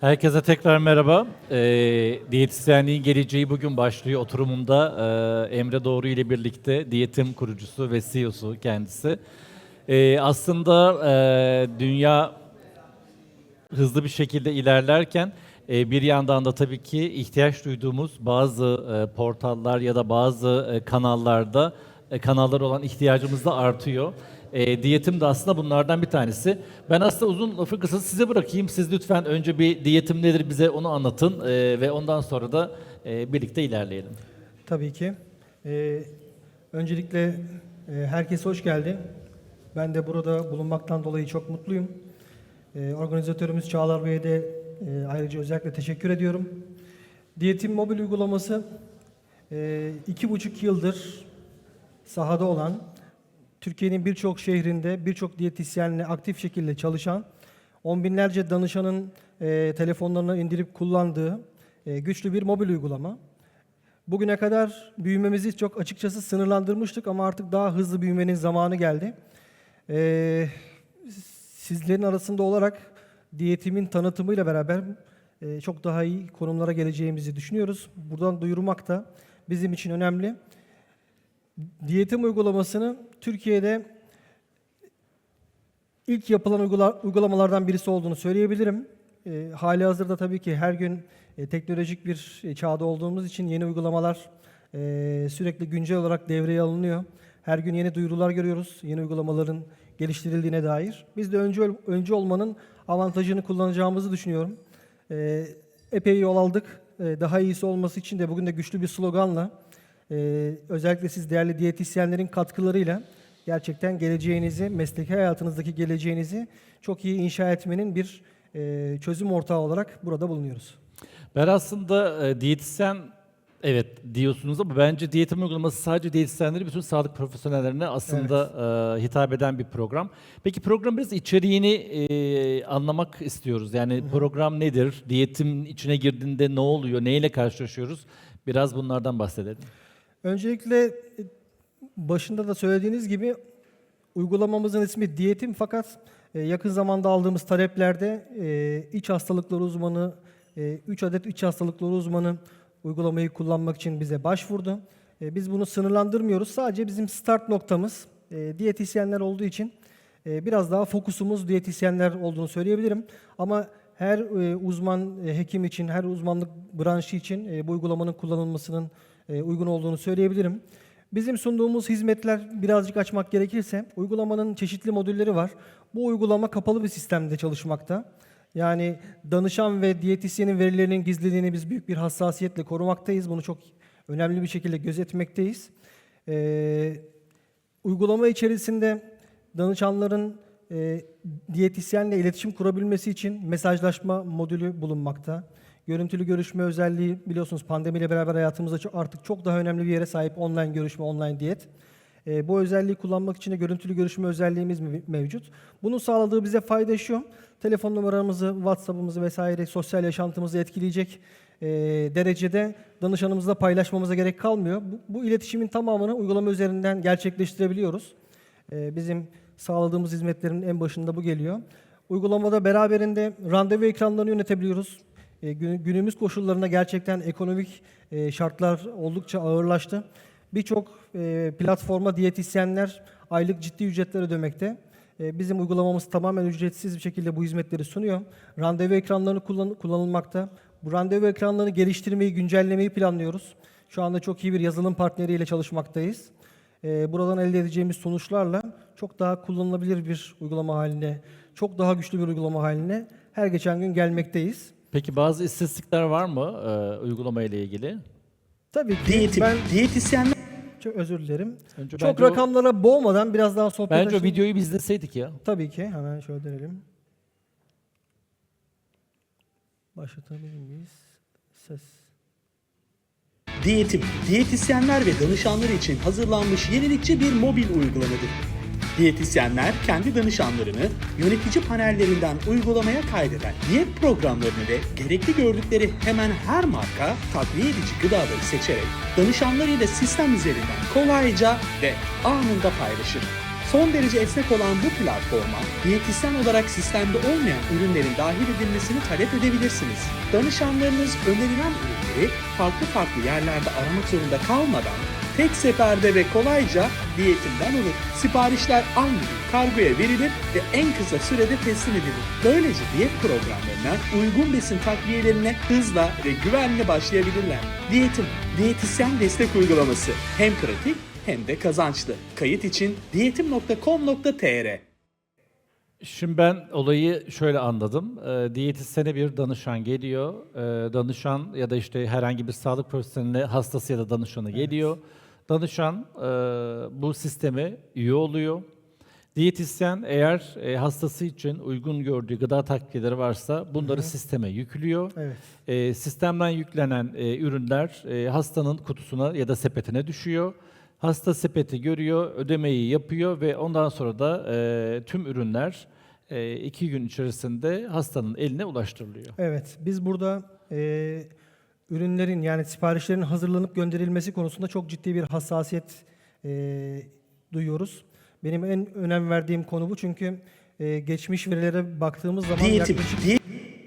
Herkese tekrar merhaba. Ee, diyetisyenliğin geleceği bugün başlıyor oturumunda. Ee, Emre Doğru ile birlikte diyetim kurucusu ve CEO'su kendisi. Ee, aslında e, dünya hızlı bir şekilde ilerlerken e, bir yandan da tabii ki ihtiyaç duyduğumuz bazı e, portallar ya da bazı e, kanallarda e, kanallar olan ihtiyacımız da artıyor. E, diyetim de aslında bunlardan bir tanesi. Ben aslında uzun lafı kısası size bırakayım. Siz lütfen önce bir diyetim nedir bize onu anlatın e, ve ondan sonra da e, birlikte ilerleyelim. Tabii ki. Ee, öncelikle e, herkese hoş geldi. Ben de burada bulunmaktan dolayı çok mutluyum. Ee, organizatörümüz Çağlar Bey'e de e, ayrıca özellikle teşekkür ediyorum. Diyetim mobil uygulaması e, iki buçuk yıldır sahada olan, Türkiye'nin birçok şehrinde birçok diyetisyenle aktif şekilde çalışan, on binlerce danışanın e, telefonlarına indirip kullandığı e, güçlü bir mobil uygulama. Bugüne kadar büyümemizi çok açıkçası sınırlandırmıştık ama artık daha hızlı büyümenin zamanı geldi. Ee, sizlerin arasında olarak diyetimin tanıtımıyla beraber e, çok daha iyi konumlara geleceğimizi düşünüyoruz. Buradan duyurmak da bizim için önemli. Diyetim uygulamasını Türkiye'de ilk yapılan uygula- uygulamalardan birisi olduğunu söyleyebilirim. E, hali hazırda tabii ki her gün e, teknolojik bir e, çağda olduğumuz için yeni uygulamalar e, sürekli güncel olarak devreye alınıyor. Her gün yeni duyurular görüyoruz, yeni uygulamaların geliştirildiğine dair. Biz de önce, önce olmanın avantajını kullanacağımızı düşünüyorum. E, epey yol aldık. E, daha iyisi olması için de bugün de güçlü bir sloganla, e, özellikle siz değerli diyetisyenlerin katkılarıyla gerçekten geleceğinizi, mesleki hayatınızdaki geleceğinizi çok iyi inşa etmenin bir e, çözüm ortağı olarak burada bulunuyoruz. Ben aslında e, diyetisyen evet diyorsunuz ama bence diyetim uygulaması sadece diyetisyenleri bütün sağlık profesyonellerine aslında e, hitap eden bir program. Peki program biraz içeriğini e, anlamak istiyoruz. Yani program nedir? Diyetim içine girdiğinde ne oluyor? Neyle karşılaşıyoruz? Biraz bunlardan bahsedelim. Öncelikle e, başında da söylediğiniz gibi uygulamamızın ismi diyetim fakat e, yakın zamanda aldığımız taleplerde e, iç hastalıkları uzmanı, 3 adet iç hastalıkları uzmanı uygulamayı kullanmak için bize başvurdu. Biz bunu sınırlandırmıyoruz. Sadece bizim start noktamız diyetisyenler olduğu için biraz daha fokusumuz diyetisyenler olduğunu söyleyebilirim. Ama her uzman hekim için, her uzmanlık branşı için bu uygulamanın kullanılmasının uygun olduğunu söyleyebilirim. Bizim sunduğumuz hizmetler birazcık açmak gerekirse uygulamanın çeşitli modülleri var. Bu uygulama kapalı bir sistemde çalışmakta. Yani danışan ve diyetisyenin verilerinin gizliliğini biz büyük bir hassasiyetle korumaktayız. Bunu çok önemli bir şekilde gözetmekteyiz. Ee, uygulama içerisinde danışanların e, diyetisyenle iletişim kurabilmesi için mesajlaşma modülü bulunmakta. Görüntülü görüşme özelliği biliyorsunuz pandemiyle beraber hayatımızda artık çok daha önemli bir yere sahip online görüşme, online diyet. E, bu özelliği kullanmak için de görüntülü görüşme özelliğimiz mev- mevcut. Bunun sağladığı bize fayda şu, telefon numaramızı, WhatsApp'ımızı vesaire sosyal yaşantımızı etkileyecek e, derecede danışanımızla paylaşmamıza gerek kalmıyor. Bu, bu iletişimin tamamını uygulama üzerinden gerçekleştirebiliyoruz. E, bizim sağladığımız hizmetlerin en başında bu geliyor. Uygulamada beraberinde randevu ekranlarını yönetebiliyoruz. E, günü- günümüz koşullarında gerçekten ekonomik e, şartlar oldukça ağırlaştı. Birçok e, platforma diyetisyenler aylık ciddi ücretler ödemekte. Bizim uygulamamız tamamen ücretsiz bir şekilde bu hizmetleri sunuyor. Randevu ekranlarını kullan- kullanılmakta. Bu randevu ekranlarını geliştirmeyi, güncellemeyi planlıyoruz. Şu anda çok iyi bir yazılım partneriyle çalışmaktayız. Buradan elde edeceğimiz sonuçlarla çok daha kullanılabilir bir uygulama haline, çok daha güçlü bir uygulama haline her geçen gün gelmekteyiz. Peki bazı istatistikler var mı e, uygulama ile ilgili? Tabii ki Diyetim, ben diyetisyenler çok özür dilerim. Önce çok bence o- rakamlara boğmadan biraz daha sohbet Bence o açalım. videoyu biz izleseydik ya. Tabii ki. Hemen şöyle dönelim. Başlatabilir miyiz? Ses. diyetim, diyetisyenler ve danışanlar için hazırlanmış yenilikçi bir mobil uygulamadır. Diyetisyenler kendi danışanlarını yönetici panellerinden uygulamaya kaydeder. Diyet programlarını ve gerekli gördükleri hemen her marka takviye edici gıdaları seçerek danışanlarıyla sistem üzerinden kolayca ve anında paylaşır. Son derece esnek olan bu platforma diyetisyen olarak sistemde olmayan ürünlerin dahil edilmesini talep edebilirsiniz. Danışanlarınız önerilen ürünleri farklı farklı yerlerde aramak zorunda kalmadan tek seferde ve kolayca diyetimden alır. Siparişler aynı gün kargoya verilir ve en kısa sürede teslim edilir. Böylece diyet programlarına, uygun besin takviyelerine hızla ve güvenle başlayabilirler. Diyetim, diyetisyen destek uygulaması. Hem pratik hem de kazançlı. Kayıt için diyetim.com.tr Şimdi ben olayı şöyle anladım. E, diyetisyene bir danışan geliyor. E, danışan ya da işte herhangi bir sağlık profesyoneline hastası ya da danışanı geliyor. Danışan e, bu sisteme üye oluyor. Diyetisyen eğer e, hastası için uygun gördüğü gıda takviyeleri varsa bunları sisteme yüklüyor. Evet. E, sistemden yüklenen e, ürünler e, hastanın kutusuna ya da sepetine düşüyor. Hasta sepeti görüyor, ödemeyi yapıyor ve ondan sonra da e, tüm ürünler e, iki gün içerisinde hastanın eline ulaştırılıyor. Evet, biz burada e, ürünlerin yani siparişlerin hazırlanıp gönderilmesi konusunda çok ciddi bir hassasiyet e, duyuyoruz. Benim en önem verdiğim konu bu çünkü e, geçmiş verilere baktığımız zaman yaklaşık,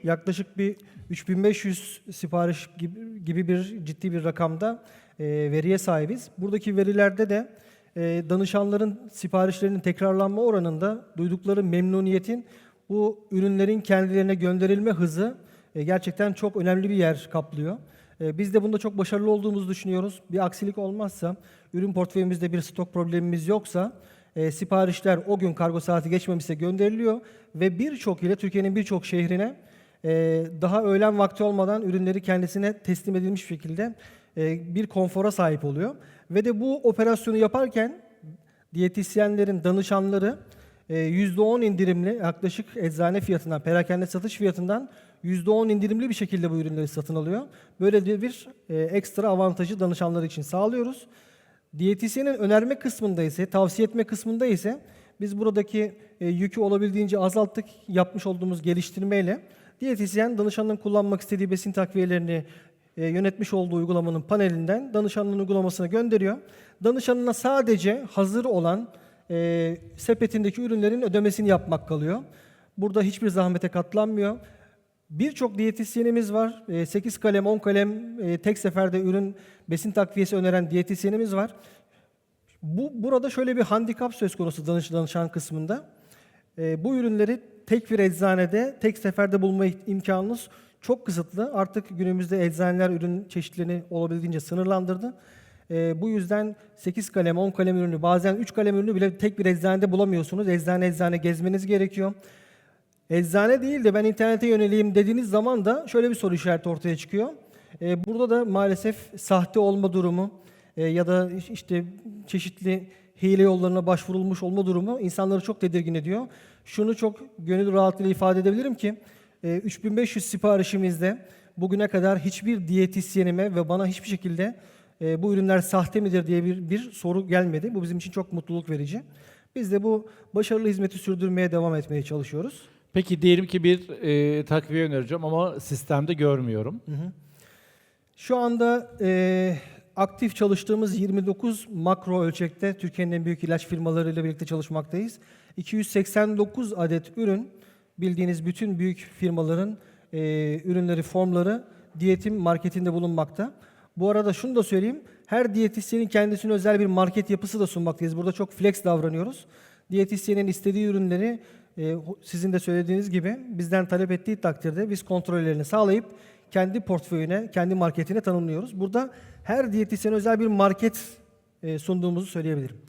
yaklaşık bir 3500 sipariş gibi, gibi bir ciddi bir rakamda e, veriye sahibiz. Buradaki verilerde de e, danışanların siparişlerinin tekrarlanma oranında duydukları memnuniyetin bu ürünlerin kendilerine gönderilme hızı e, gerçekten çok önemli bir yer kaplıyor. E, biz de bunda çok başarılı olduğumuzu düşünüyoruz. Bir aksilik olmazsa, ürün portföyümüzde bir stok problemimiz yoksa e, siparişler o gün kargo saati geçmemişse gönderiliyor ve birçok ile Türkiye'nin birçok şehrine e, daha öğlen vakti olmadan ürünleri kendisine teslim edilmiş şekilde e, bir konfora sahip oluyor. Ve de bu operasyonu yaparken diyetisyenlerin danışanları e, %10 indirimli yaklaşık eczane fiyatından, perakende satış fiyatından %10 indirimli bir şekilde bu ürünleri satın alıyor. Böyle bir, e, ekstra avantajı danışanlar için sağlıyoruz. Diyetisyenin önerme kısmında ise, tavsiye etme kısmında ise biz buradaki e, yükü olabildiğince azalttık yapmış olduğumuz geliştirmeyle. Diyetisyen danışanın kullanmak istediği besin takviyelerini e, yönetmiş olduğu uygulamanın panelinden danışanın uygulamasına gönderiyor. Danışanına sadece hazır olan e, sepetindeki ürünlerin ödemesini yapmak kalıyor. Burada hiçbir zahmete katlanmıyor. Birçok diyetisyenimiz var. 8 kalem, 10 kalem e, tek seferde ürün besin takviyesi öneren diyetisyenimiz var. Bu burada şöyle bir handikap söz konusu danış, danışan kısmında. E, bu ürünleri tek bir eczanede, tek seferde bulma imkanınız çok kısıtlı. Artık günümüzde eczaneler ürün çeşitlerini olabildiğince sınırlandırdı. E, bu yüzden 8 kalem, 10 kalem ürünü, bazen 3 kalem ürünü bile tek bir eczanede bulamıyorsunuz. Eczane eczane gezmeniz gerekiyor. Eczane değil de ben internete yöneleyim dediğiniz zaman da şöyle bir soru işareti ortaya çıkıyor. Ee, burada da maalesef sahte olma durumu e, ya da işte çeşitli hile yollarına başvurulmuş olma durumu insanları çok tedirgin ediyor. Şunu çok gönül rahatlığıyla ifade edebilirim ki e, 3500 siparişimizde bugüne kadar hiçbir diyetisyenime ve bana hiçbir şekilde e, bu ürünler sahte midir diye bir, bir soru gelmedi. Bu bizim için çok mutluluk verici. Biz de bu başarılı hizmeti sürdürmeye devam etmeye çalışıyoruz. Peki diyelim ki bir e, takviye önereceğim ama sistemde görmüyorum. Şu anda e, aktif çalıştığımız 29 makro ölçekte Türkiye'nin en büyük ilaç firmalarıyla birlikte çalışmaktayız. 289 adet ürün bildiğiniz bütün büyük firmaların e, ürünleri, formları diyetim marketinde bulunmakta. Bu arada şunu da söyleyeyim. Her diyetisyenin kendisine özel bir market yapısı da sunmaktayız. Burada çok flex davranıyoruz. Diyetisyenin istediği ürünleri sizin de söylediğiniz gibi bizden talep ettiği takdirde biz kontrollerini sağlayıp kendi portföyüne, kendi marketine tanımlıyoruz. Burada her diyetisyen özel bir market e, sunduğumuzu söyleyebilirim.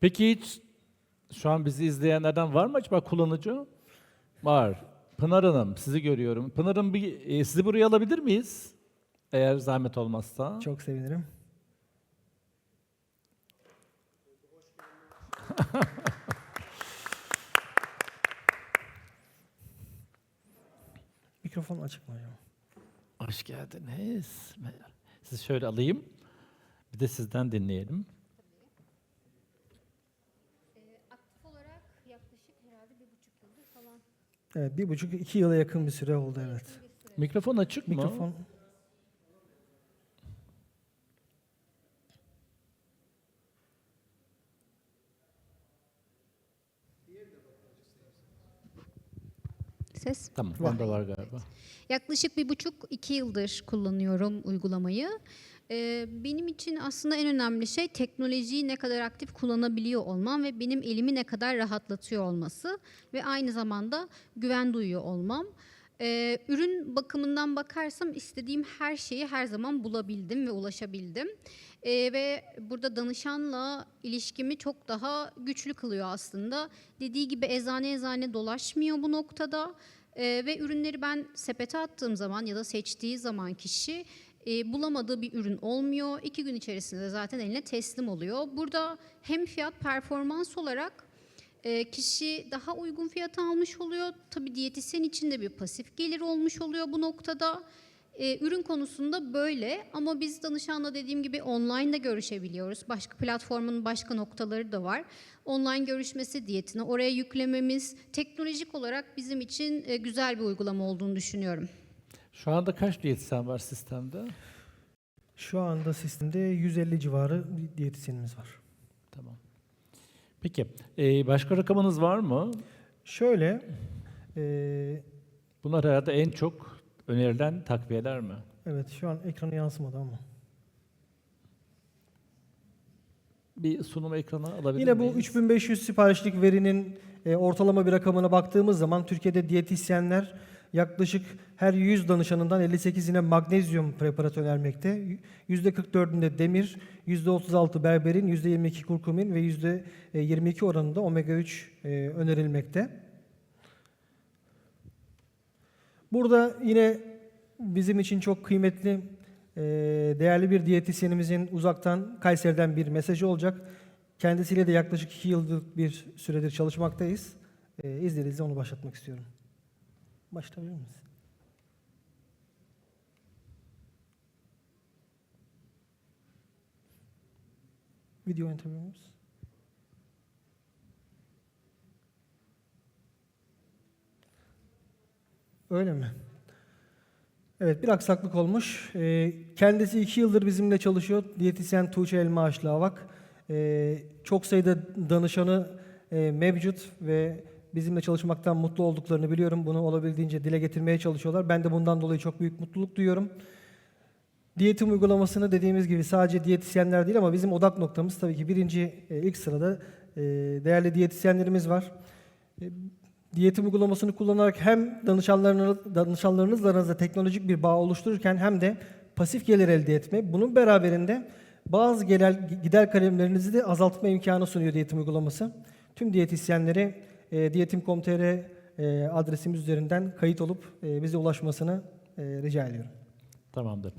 Peki hiç şu an bizi izleyenlerden var mı acaba kullanıcı? Var. Pınar Hanım sizi görüyorum. Pınar Hanım bir, e, sizi buraya alabilir miyiz? Eğer zahmet olmazsa. Çok sevinirim. Mikrofon açık mı hocam? Hoş geldiniz. Sizi şöyle alayım. Bir de sizden dinleyelim. Evet, bir buçuk, iki yıla yakın bir süre oldu evet. Mikrofon açık mı? Mikrofon. Ses. Tamam, onda var galiba. Yaklaşık bir buçuk iki yıldır kullanıyorum uygulamayı. Ee, benim için aslında en önemli şey teknolojiyi ne kadar aktif kullanabiliyor olmam ve benim elimi ne kadar rahatlatıyor olması ve aynı zamanda güven duyuyor olmam. Ee, ürün bakımından bakarsam istediğim her şeyi her zaman bulabildim ve ulaşabildim. Ee, ve burada danışanla ilişkimi çok daha güçlü kılıyor aslında. Dediği gibi eczane eczane dolaşmıyor bu noktada. Ee, ve ürünleri ben sepete attığım zaman ya da seçtiği zaman kişi e, bulamadığı bir ürün olmuyor. İki gün içerisinde de zaten eline teslim oluyor. Burada hem fiyat performans olarak e, kişi daha uygun fiyata almış oluyor. Tabii diyetisyen için de bir pasif gelir olmuş oluyor bu noktada. E, ürün konusunda böyle ama biz danışanla dediğim gibi online de görüşebiliyoruz. Başka platformun başka noktaları da var. Online görüşmesi diyetini oraya yüklememiz teknolojik olarak bizim için e, güzel bir uygulama olduğunu düşünüyorum. Şu anda kaç diyetisyen var sistemde? Şu anda sistemde 150 civarı bir diyetisyenimiz var. Tamam. Peki, e, başka rakamınız var mı? Şöyle, e, Bunlar herhalde en çok önerilen takviyeler mi? evet şu an ekrana yansımadı ama. Bir sunum ekranı alabilir Yine bu miyiz? 3500 siparişlik verinin e, ortalama bir rakamına baktığımız zaman Türkiye'de diyetisyenler yaklaşık her 100 danışanından 58'ine magnezyum preparatı önermekte. %44'ünde demir, %36 berberin, %22 kurkumin ve %22 oranında omega 3 e, önerilmekte. Burada yine bizim için çok kıymetli, e, değerli bir diyetisyenimizin uzaktan Kayseri'den bir mesajı olacak. Kendisiyle de yaklaşık iki yıllık bir süredir çalışmaktayız. E, izninizle onu başlatmak istiyorum. Başlayabilir miyiz? Video oynatabilir Öyle mi? Evet bir aksaklık olmuş. Ee, kendisi iki yıldır bizimle çalışıyor. Diyetisyen Tuğçe Elma Ağaçlı Avak. Ee, çok sayıda danışanı e, mevcut ve bizimle çalışmaktan mutlu olduklarını biliyorum. Bunu olabildiğince dile getirmeye çalışıyorlar. Ben de bundan dolayı çok büyük mutluluk duyuyorum. Diyetim uygulamasını dediğimiz gibi sadece diyetisyenler değil ama bizim odak noktamız tabii ki birinci e, ilk sırada e, değerli diyetisyenlerimiz var. E, Diyetim uygulamasını kullanarak hem danışanlarınız, danışanlarınızla aranızda teknolojik bir bağ oluştururken hem de pasif gelir elde etme. Bunun beraberinde bazı genel gider kalemlerinizi de azaltma imkanı sunuyor diyetim uygulaması. Tüm diyetisyenleri e, diyetim.com.tr e, adresimiz üzerinden kayıt olup e, bize ulaşmasını e, rica ediyorum. Tamamdır.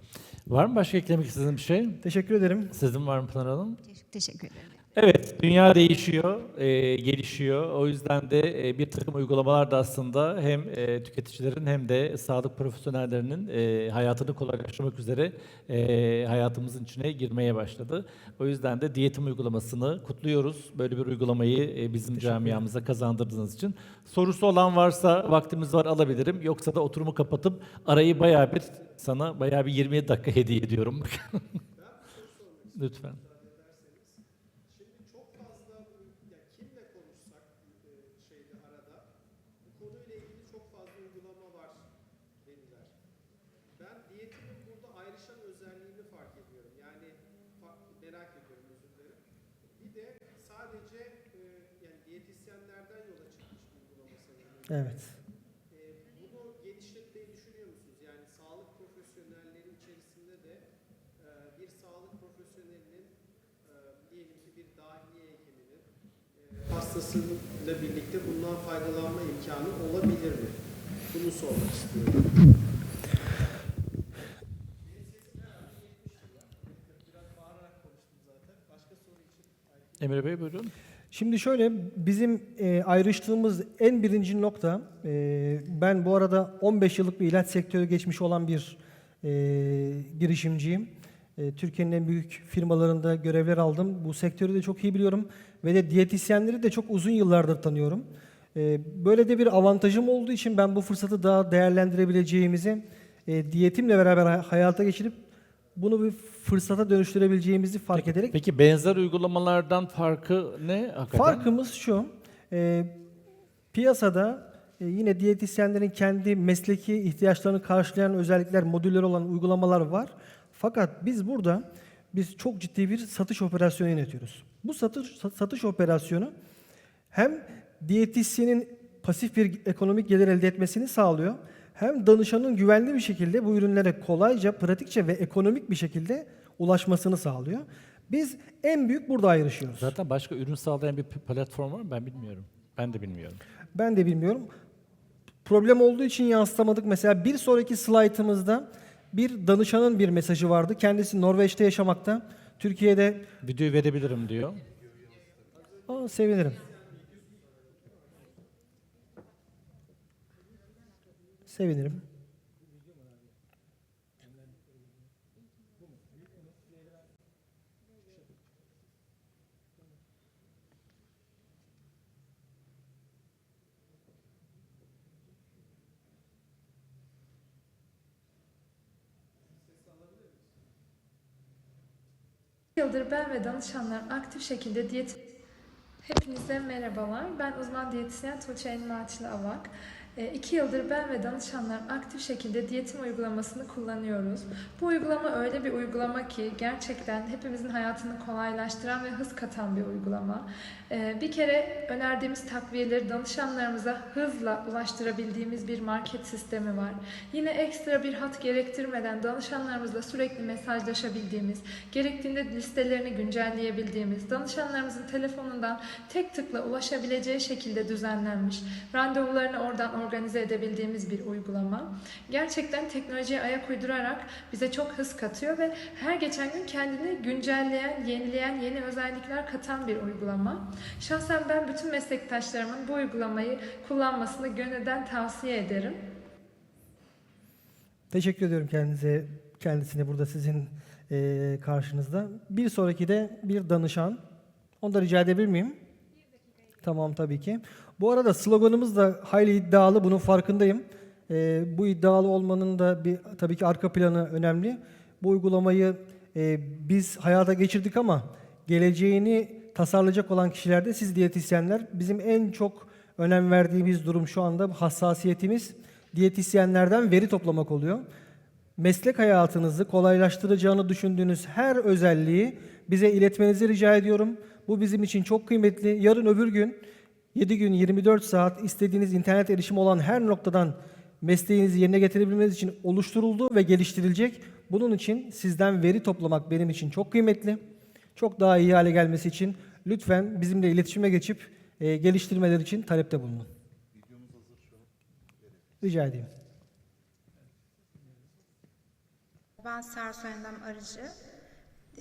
Var mı başka eklemek istediğiniz bir şey? Teşekkür ederim. Sizin var mı Pınar Hanım? Teşekkür ederim. Evet, dünya değişiyor, e, gelişiyor. O yüzden de e, bir takım uygulamalar da aslında hem e, tüketicilerin hem de sağlık profesyonellerinin e, hayatını kolaylaştırmak üzere e, hayatımızın içine girmeye başladı. O yüzden de diyetim uygulamasını kutluyoruz. Böyle bir uygulamayı e, bizim camiamıza kazandırdığınız için. Sorusu olan varsa vaktimiz var alabilirim. Yoksa da oturumu kapatıp arayı bayağı bir sana bayağı bir 27 dakika hediye ediyorum. Lütfen. Şimdi çok fazla ya kimle konuşsak e, şeyde arada bu konuyla ilgili çok fazla uygulama var dediler. Ben diyetimin burada ayrışan özelliğini fark ediyorum. Yani fa- merak ediyorum özür dilerim. Bir de sadece e, yani diyetisyenlerden yola çıkmış bir uygulama sanırım. Evet. E, bunu genişletmeyi düşünüyor musunuz? Yani sağlık profesyonelleri içerisinde de bir sağlık profesyonelinin diyelim ki bir dahiliye hekiminin hastasıyla birlikte bundan faydalanma imkanı olabilir mi? Bunu sormak istiyorum. Emre Bey buyurun. Şimdi şöyle bizim e, ayrıştığımız en birinci nokta e, ben bu arada 15 yıllık bir ilaç sektörü geçmiş olan bir e, girişimciyim. E, Türkiye'nin en büyük firmalarında görevler aldım. Bu sektörü de çok iyi biliyorum ve de diyetisyenleri de çok uzun yıllardır tanıyorum. E, böyle de bir avantajım olduğu için ben bu fırsatı daha değerlendirebileceğimizi e, diyetimle beraber hay- hayata geçirip bunu bir fırsata dönüştürebileceğimizi fark ederek Peki benzer uygulamalardan farkı ne hakikaten? Farkımız şu, e, piyasada e, yine diyetisyenlerin kendi mesleki ihtiyaçlarını karşılayan özellikler, modüller olan uygulamalar var. Fakat biz burada biz çok ciddi bir satış operasyonu yönetiyoruz. Bu satış satış operasyonu hem diyetisyenin pasif bir ekonomik gelir elde etmesini sağlıyor. Hem danışanın güvenli bir şekilde bu ürünlere kolayca, pratikçe ve ekonomik bir şekilde ulaşmasını sağlıyor. Biz en büyük burada ayrışıyoruz. Zaten başka ürün sağlayan bir platform var mı? Ben bilmiyorum. Ben de bilmiyorum. Ben de bilmiyorum. Problem olduğu için yansıtamadık. Mesela bir sonraki slaytımızda bir danışanın bir mesajı vardı. Kendisi Norveç'te yaşamakta. Türkiye'de Videoyu verebilirim diyor. Aa, sevinirim. Sevinirim. yıldır ben ve danışanlarım aktif şekilde diyet... Hepinize merhabalar. Ben uzman diyetisyen Tuğçe Elmaçlı Avak. E, iki yıldır ben ve danışanlarım aktif şekilde diyetim uygulamasını kullanıyoruz. Bu uygulama öyle bir uygulama ki gerçekten hepimizin hayatını kolaylaştıran ve hız katan bir uygulama. E, bir kere önerdiğimiz takviyeleri danışanlarımıza hızla ulaştırabildiğimiz bir market sistemi var. Yine ekstra bir hat gerektirmeden danışanlarımızla sürekli mesajlaşabildiğimiz, gerektiğinde listelerini güncelleyebildiğimiz, danışanlarımızın telefonundan tek tıkla ulaşabileceği şekilde düzenlenmiş, randevularını oradan organize edebildiğimiz bir uygulama. Gerçekten teknolojiye ayak uydurarak bize çok hız katıyor ve her geçen gün kendini güncelleyen, yenileyen, yeni özellikler katan bir uygulama. Şahsen ben bütün meslektaşlarımın bu uygulamayı kullanmasını gönülden tavsiye ederim. Teşekkür ediyorum kendinize, kendisine burada sizin eee, karşınızda. Bir sonraki de bir danışan. Onu da rica edebilir miyim? Tamam tabii ki. Bu arada sloganımız da hayli iddialı, bunun farkındayım. Eee, bu iddialı olmanın da bir tabii ki arka planı önemli. Bu uygulamayı eee, biz hayata geçirdik ama geleceğini tasarlayacak olan kişiler de siz diyetisyenler. Bizim en çok önem verdiğimiz durum şu anda hassasiyetimiz diyetisyenlerden veri toplamak oluyor. Meslek hayatınızı kolaylaştıracağını düşündüğünüz her özelliği bize iletmenizi rica ediyorum. Bu bizim için çok kıymetli. Yarın öbür gün 7 gün 24 saat istediğiniz internet erişimi olan her noktadan mesleğinizi yerine getirebilmeniz için oluşturuldu ve geliştirilecek. Bunun için sizden veri toplamak benim için çok kıymetli. Çok daha iyi hale gelmesi için lütfen bizimle iletişime geçip e, geliştirmeler için talepte bulunun. Rica edeyim. Ben Sersu Endem Arıcı.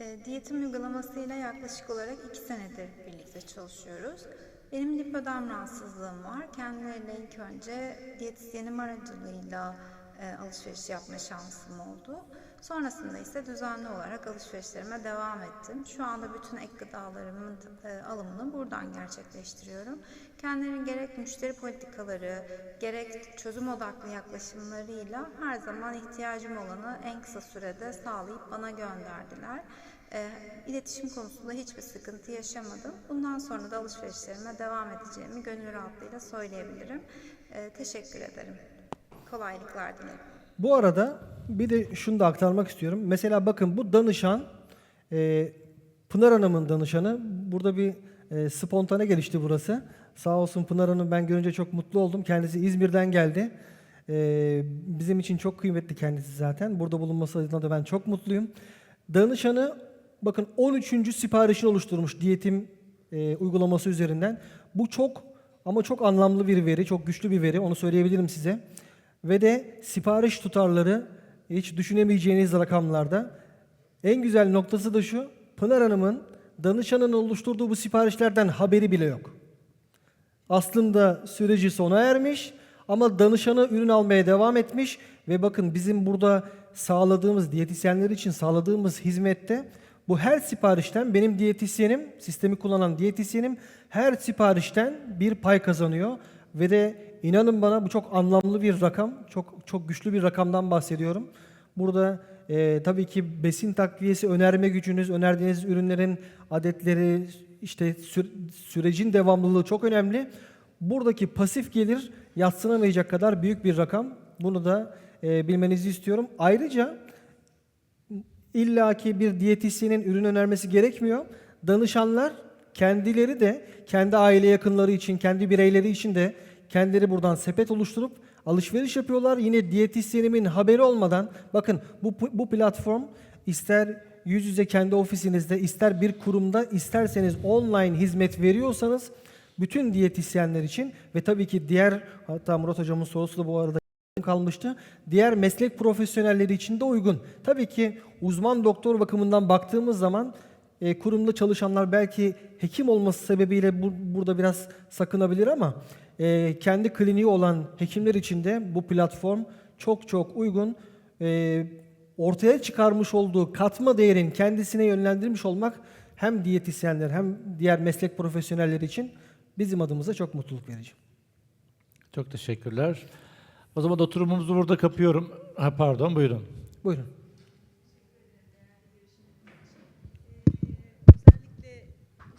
E, diyetim uygulamasıyla yaklaşık olarak iki senedir birlikte çalışıyoruz. Benim lipödem rahatsızlığım var. Kendileriyle ilk önce diyetisyenim aracılığıyla e, alışveriş yapma şansım oldu. Sonrasında ise düzenli olarak alışverişlerime devam ettim. Şu anda bütün ek gıdalarımın e, alımını buradan gerçekleştiriyorum. Kendilerinin gerek müşteri politikaları, gerek çözüm odaklı yaklaşımlarıyla her zaman ihtiyacım olanı en kısa sürede sağlayıp bana gönderdiler. E, iletişim konusunda hiçbir sıkıntı yaşamadım. Bundan sonra da alışverişlerime devam edeceğimi gönül rahatlığıyla söyleyebilirim. E, teşekkür ederim. Kolaylıklar dilerim. Bu arada bir de şunu da aktarmak istiyorum. Mesela bakın bu danışan e, Pınar Hanım'ın danışanı. Burada bir e, spontane gelişti burası. Sağ olsun Pınar Hanım ben görünce çok mutlu oldum. Kendisi İzmir'den geldi. E, bizim için çok kıymetli kendisi zaten. Burada bulunması adına da ben çok mutluyum. Danışanı bakın 13. siparişini oluşturmuş diyetim e, uygulaması üzerinden. Bu çok ama çok anlamlı bir veri, çok güçlü bir veri. Onu söyleyebilirim size. Ve de sipariş tutarları hiç düşünemeyeceğiniz rakamlarda. En güzel noktası da şu. Pınar Hanım'ın danışanın oluşturduğu bu siparişlerden haberi bile yok. Aslında süreci sona ermiş ama danışanı ürün almaya devam etmiş ve bakın bizim burada sağladığımız diyetisyenler için sağladığımız hizmette bu her siparişten benim diyetisyenim, sistemi kullanan diyetisyenim her siparişten bir pay kazanıyor ve de inanın bana bu çok anlamlı bir rakam, çok çok güçlü bir rakamdan bahsediyorum. Burada e, tabii ki besin takviyesi önerme gücünüz, önerdiğiniz ürünlerin adetleri, işte sü- sürecin devamlılığı çok önemli. Buradaki pasif gelir yatsınamayacak kadar büyük bir rakam. Bunu da e, bilmenizi istiyorum. Ayrıca illaki bir diyetisyenin ürün önermesi gerekmiyor. Danışanlar kendileri de kendi aile yakınları için, kendi bireyleri için de kendileri buradan sepet oluşturup alışveriş yapıyorlar. Yine diyetisyenimin haberi olmadan bakın bu bu platform ister yüz yüze kendi ofisinizde, ister bir kurumda, isterseniz online hizmet veriyorsanız bütün diyetisyenler için ve tabii ki diğer hatta Murat hocamın sorusu da bu arada kalmıştı. Diğer meslek profesyonelleri için de uygun. Tabii ki uzman doktor bakımından baktığımız zaman e, kurumda çalışanlar belki hekim olması sebebiyle bu- burada biraz sakınabilir ama e, kendi kliniği olan hekimler için de bu platform çok çok uygun. E, ortaya çıkarmış olduğu katma değerin kendisine yönlendirmiş olmak hem diyetisyenler hem diğer meslek profesyonelleri için bizim adımıza çok mutluluk verici. Çok teşekkürler. O zaman oturumumuzu burada kapıyorum. Ha, pardon buyurun. Buyurun.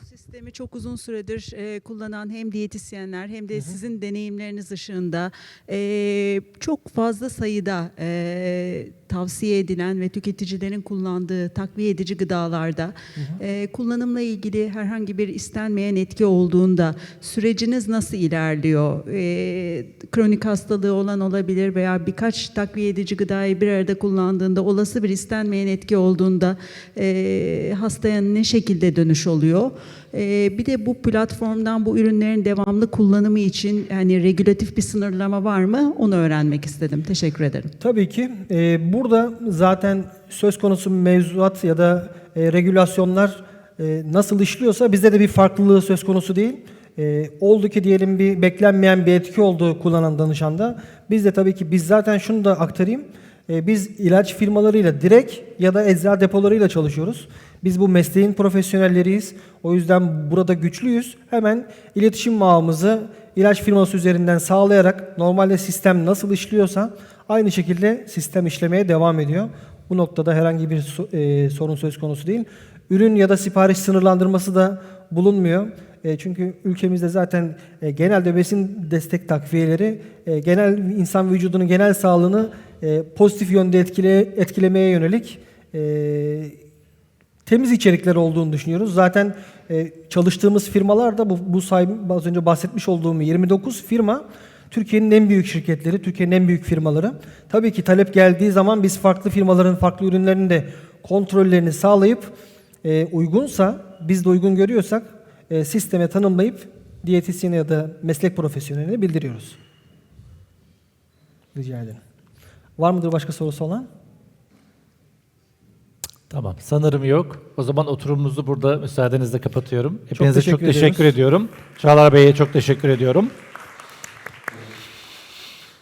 Sistemi çok uzun süredir e, kullanan hem diyetisyenler hem de sizin deneyimleriniz ışığında e, çok fazla sayıda e, tavsiye edilen ve tüketicilerin kullandığı takviye edici gıdalarda e, kullanımla ilgili herhangi bir istenmeyen etki olduğunda süreciniz nasıl ilerliyor? E, kronik hastalığı olan olabilir veya birkaç takviye edici gıdayı bir arada kullandığında olası bir istenmeyen etki olduğunda e, hastaya ne şekilde dönüş oluyor? E, bir de bu platformdan bu ürünlerin devamlı kullanımı için yani regülatif bir sınırlama var mı? Onu öğrenmek istedim. Teşekkür ederim. Tabii ki. Ee, burada zaten söz konusu mevzuat ya da e, regülasyonlar e, nasıl işliyorsa bizde de bir farklılığı söz konusu değil. E, oldu ki diyelim bir beklenmeyen bir etki oldu kullanan danışanda. Biz de tabii ki biz zaten şunu da aktarayım. E, biz ilaç firmalarıyla direkt ya da eczacı depolarıyla çalışıyoruz. Biz bu mesleğin profesyonelleriyiz. O yüzden burada güçlüyüz. Hemen iletişim ağımızı ilaç firması üzerinden sağlayarak normalde sistem nasıl işliyorsa aynı şekilde sistem işlemeye devam ediyor. Bu noktada herhangi bir e, sorun söz konusu değil. Ürün ya da sipariş sınırlandırması da bulunmuyor. E, çünkü ülkemizde zaten e, genelde besin destek takviyeleri genel insan vücudunun genel sağlığını pozitif yönde etkile, etkilemeye yönelik temiz içerikler olduğunu düşünüyoruz. Zaten çalıştığımız firmalar da bu, bu say- az önce bahsetmiş olduğum 29 firma Türkiye'nin en büyük şirketleri, Türkiye'nin en büyük firmaları. Tabii ki talep geldiği zaman biz farklı firmaların farklı ürünlerinin de kontrollerini sağlayıp e, uygunsa, biz de uygun görüyorsak e, sisteme tanımlayıp diyetisyene ya da meslek profesyoneline bildiriyoruz. Rica ederim. Var mıdır başka sorusu olan? Tamam. Sanırım yok. O zaman oturumumuzu burada müsaadenizle kapatıyorum. Hepinize çok teşekkür teşekkür, ediyoruz. ediyorum. Çağlar Bey'e çok teşekkür ediyorum.